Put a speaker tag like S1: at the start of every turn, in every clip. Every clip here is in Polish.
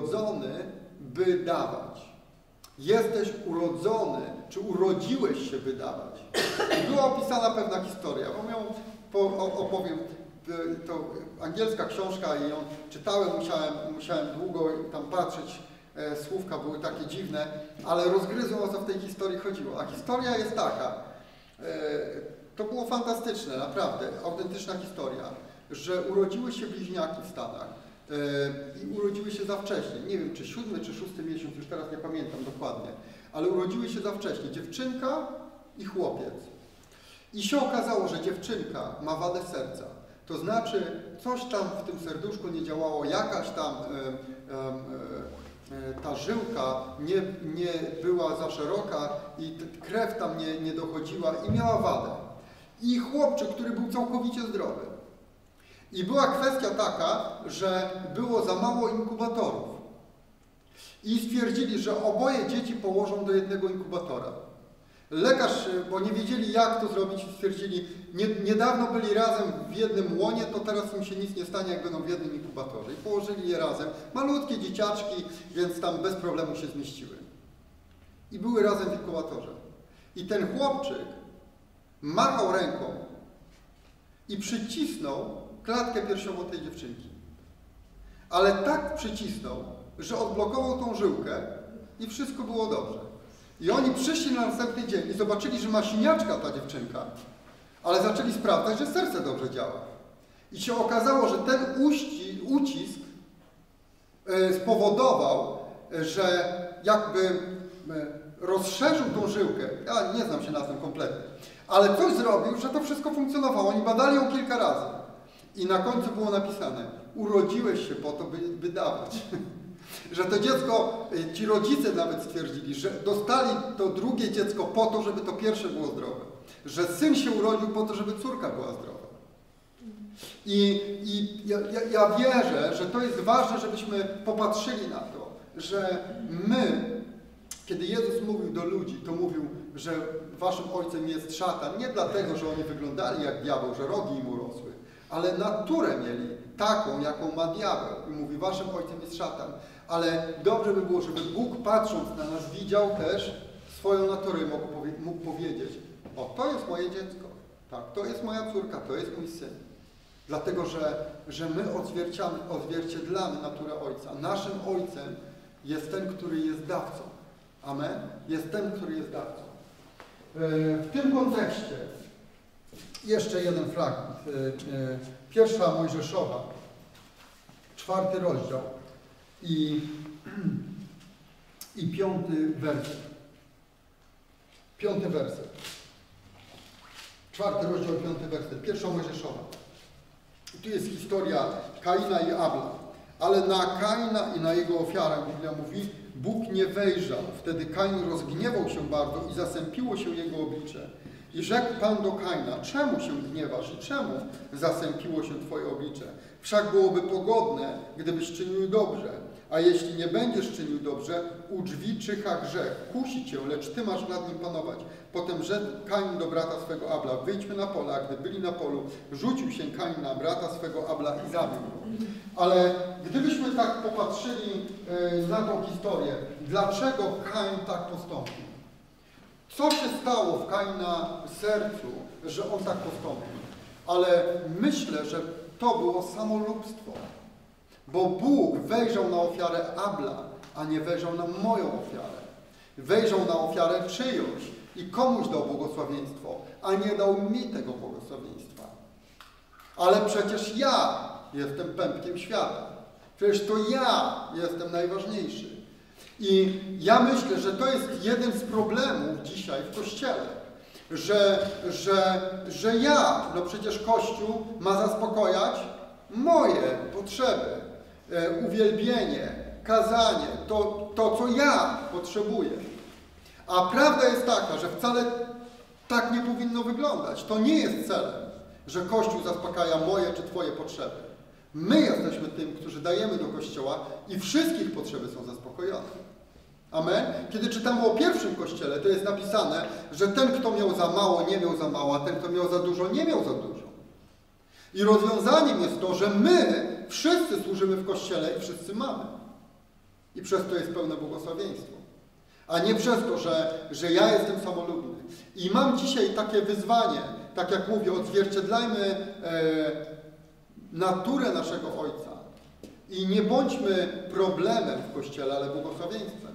S1: urodzony, by dawać. Jesteś urodzony, czy urodziłeś się, by dawać. Była opisana pewna historia, bo ją opowiem. To angielska książka i ją czytałem, musiałem, musiałem długo tam patrzeć. E, słówka były takie dziwne, ale rozgryzłem o co w tej historii chodziło. A historia jest taka, e, to było fantastyczne, naprawdę, autentyczna historia, że urodziły się bliźniaki w Stanach i urodziły się za wcześnie. Nie wiem, czy siódmy, czy szósty miesiąc, już teraz nie pamiętam dokładnie, ale urodziły się za wcześnie. Dziewczynka i chłopiec. I się okazało, że dziewczynka ma wadę serca. To znaczy, coś tam w tym serduszku nie działało, jakaś tam e, e, ta żyłka nie, nie była za szeroka i krew tam nie, nie dochodziła i miała wadę. I chłopczyk, który był całkowicie zdrowy. I była kwestia taka, że było za mało inkubatorów. I stwierdzili, że oboje dzieci położą do jednego inkubatora. Lekarz, bo nie wiedzieli jak to zrobić, stwierdzili, nie, niedawno byli razem w jednym łonie, to teraz im się nic nie stanie, jak będą w jednym inkubatorze. I położyli je razem. Malutkie dzieciaczki, więc tam bez problemu się zmieściły. I były razem w inkubatorze. I ten chłopczyk machał ręką i przycisnął klatkę piersiową tej dziewczynki. Ale tak przycisnął, że odblokował tą żyłkę i wszystko było dobrze. I oni przyszli na następny dzień i zobaczyli, że ma siniaczka ta dziewczynka, ale zaczęli sprawdzać, że serce dobrze działa. I się okazało, że ten uści, ucisk e, spowodował, że jakby e, rozszerzył tą żyłkę. Ja nie znam się na tym kompletnie. Ale coś zrobił, że to wszystko funkcjonowało. Oni badali ją kilka razy. I na końcu było napisane, urodziłeś się po to, by, by dawać. że to dziecko, y, ci rodzice nawet stwierdzili, że dostali to drugie dziecko po to, żeby to pierwsze było zdrowe. Że syn się urodził po to, żeby córka była zdrowa. I, i ja, ja, ja wierzę, że to jest ważne, żebyśmy popatrzyli na to, że my, kiedy Jezus mówił do ludzi, to mówił, że waszym ojcem jest szatan, nie dlatego, że oni wyglądali jak diabeł, że rogi im urosły, ale naturę mieli taką, jaką ma diabeł. I mówi, waszym ojcem jest szatan ale dobrze by było, żeby Bóg patrząc na nas widział też swoją naturę mógł, powie mógł powiedzieć, o to jest moje dziecko, tak, to jest moja córka, to jest mój syn. Dlatego, że, że my odzwierciedlamy, naturę Ojca. Naszym Ojcem jest ten, który jest dawcą. Amen? Jest ten, który jest dawcą. E, w tym kontekście jeszcze jeden fragment. E, e, pierwsza Mojżeszowa, czwarty rozdział i, i piąty werset. Piąty werset. Czwarty rozdział, piąty werset. Pierwsza Mojżeszowa. I tu jest historia Kaina i Abla. Ale na Kaina i na jego ofiarę, Biblia mówi, Bóg nie wejrzał. Wtedy Kain rozgniewał się bardzo i zasępiło się jego oblicze. I rzekł Pan do Kaina, czemu się gniewasz i czemu zasępiło się Twoje oblicze? Wszak byłoby pogodne, gdybyś czynił dobrze. A jeśli nie będziesz czynił dobrze, u drzwi czyha grzech, kusi cię, lecz ty masz nad nim panować. Potem rzekł Kain do brata swego Abla, wyjdźmy na pole, a gdy byli na polu, rzucił się Kain na brata swego Abla i zabił go. Ale gdybyśmy tak popatrzyli e, na tą historię, dlaczego Kain tak postąpił? Stało w Kaina sercu, że on tak postąpił? Ale myślę, że to było samolubstwo. Bo Bóg wejrzał na ofiarę Abla, a nie wejrzał na moją ofiarę. Wejrzał na ofiarę czyjąś i komuś dał błogosławieństwo, a nie dał mi tego błogosławieństwa. Ale przecież ja jestem pępkiem świata. Przecież to ja jestem najważniejszy. I ja myślę, że to jest jeden z problemów dzisiaj w Kościele. Że, że, że ja, no przecież Kościół ma zaspokojać moje potrzeby. E, uwielbienie, kazanie, to, to co ja potrzebuję. A prawda jest taka, że wcale tak nie powinno wyglądać. To nie jest celem, że Kościół zaspokaja moje czy Twoje potrzeby. My jesteśmy tym, którzy dajemy do Kościoła i wszystkich potrzeby są zaspokojone. Amen? Kiedy czytamy o pierwszym Kościele, to jest napisane, że ten, kto miał za mało, nie miał za mało, a ten, kto miał za dużo, nie miał za dużo. I rozwiązaniem jest to, że my wszyscy służymy w Kościele i wszyscy mamy. I przez to jest pełne błogosławieństwo. A nie przez to, że, że ja jestem samolubny. I mam dzisiaj takie wyzwanie, tak jak mówię, odzwierciedlajmy e, naturę naszego Ojca. I nie bądźmy problemem w Kościele, ale błogosławieństwem.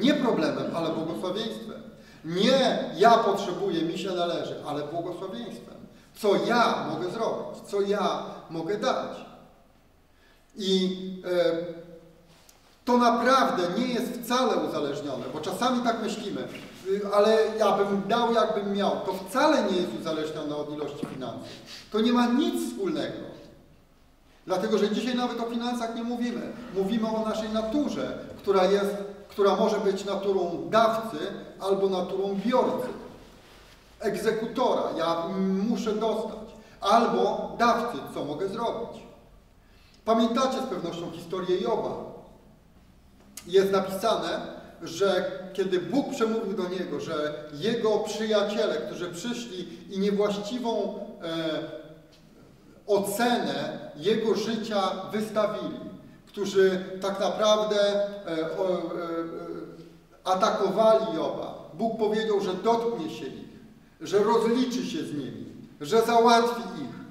S1: Nie problemem, ale błogosławieństwem. Nie ja potrzebuję, mi się należy, ale błogosławieństwem. Co ja mogę zrobić, co ja mogę dać. I e, to naprawdę nie jest wcale uzależnione, bo czasami tak myślimy, y, ale ja bym dał, jakbym miał. To wcale nie jest uzależnione od ilości finansów. To nie ma nic wspólnego. Dlatego, że dzisiaj nawet o finansach nie mówimy. Mówimy o naszej naturze, która jest, która może być naturą dawcy albo naturą biorcy. Egzekutora, ja muszę dostać. Albo dawcy, co mogę zrobić. Pamiętacie z pewnością historię Joba. Jest napisane, że kiedy Bóg przemówił do niego, że jego przyjaciele, którzy przyszli i niewłaściwą e, ocenę jego życia wystawili, którzy tak naprawdę e, e, e, atakowali Joba. Bóg powiedział, że dotknie się ich, że rozliczy się z nimi, że załatwi ich.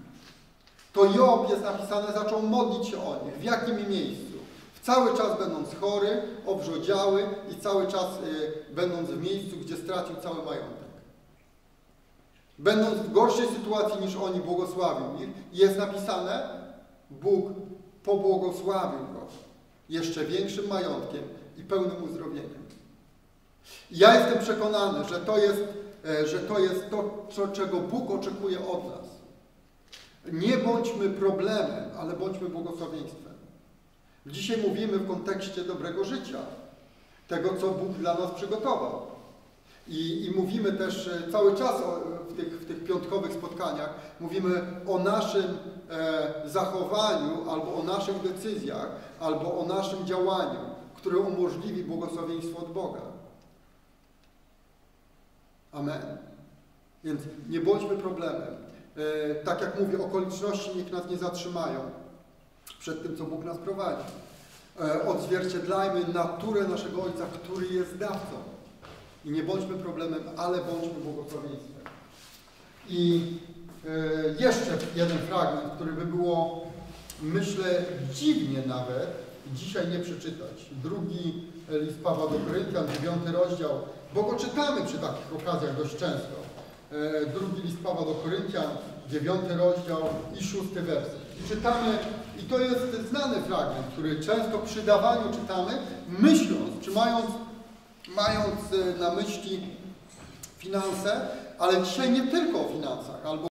S1: To Job jest napisane, zaczął modlić się o nich. W jakim miejscu? W cały czas będąc chory, obrzodziały i cały czas będąc w miejscu, gdzie stracił cały majątek. Będąc w gorszej sytuacji niż oni, błogosławił ich. Jest napisane, Bóg pobłogosławił go jeszcze większym majątkiem i pełnym uzdrowieniem. Ja jestem przekonany, że to jest, że to, jest to, co, czego Bóg oczekuje od nas. Nie bądźmy problemem, ale bądźmy błogosławieństwem. Dzisiaj mówimy w kontekście dobrego życia, tego, co Bóg dla nas przygotował. I, I, mówimy też cały czas o, w, tych, w tych piątkowych spotkaniach, mówimy o naszym e, zachowaniu, albo o naszych decyzjach, albo o naszym działaniu, które umożliwi błogosławieństwo od Boga. Amen. Więc nie bądźmy problemem. E, tak jak mówię, okoliczności niech nas nie zatrzymają przed tym, co Bóg nas prowadzi. E, odzwierciedlajmy naturę naszego Ojca, który jest dawcą. I nie bądźmy problemem, ale bądźmy błogosławieństwem. I e, jeszcze jeden fragment, który by było, myślę, dziwnie nawet dzisiaj nie przeczytać. Drugi list Pawła do Koryntian, dziewiąty rozdział, bo go czytamy przy takich okazjach dość często. E, drugi list Pawła do Koryntian, dziewiąty rozdział i szósty werset. I czytamy, i to jest znany fragment, który często przy dawaniu czytamy, myśląc, czy mając mając na myśli finanse, ale dzisiaj nie tylko o finansach, albo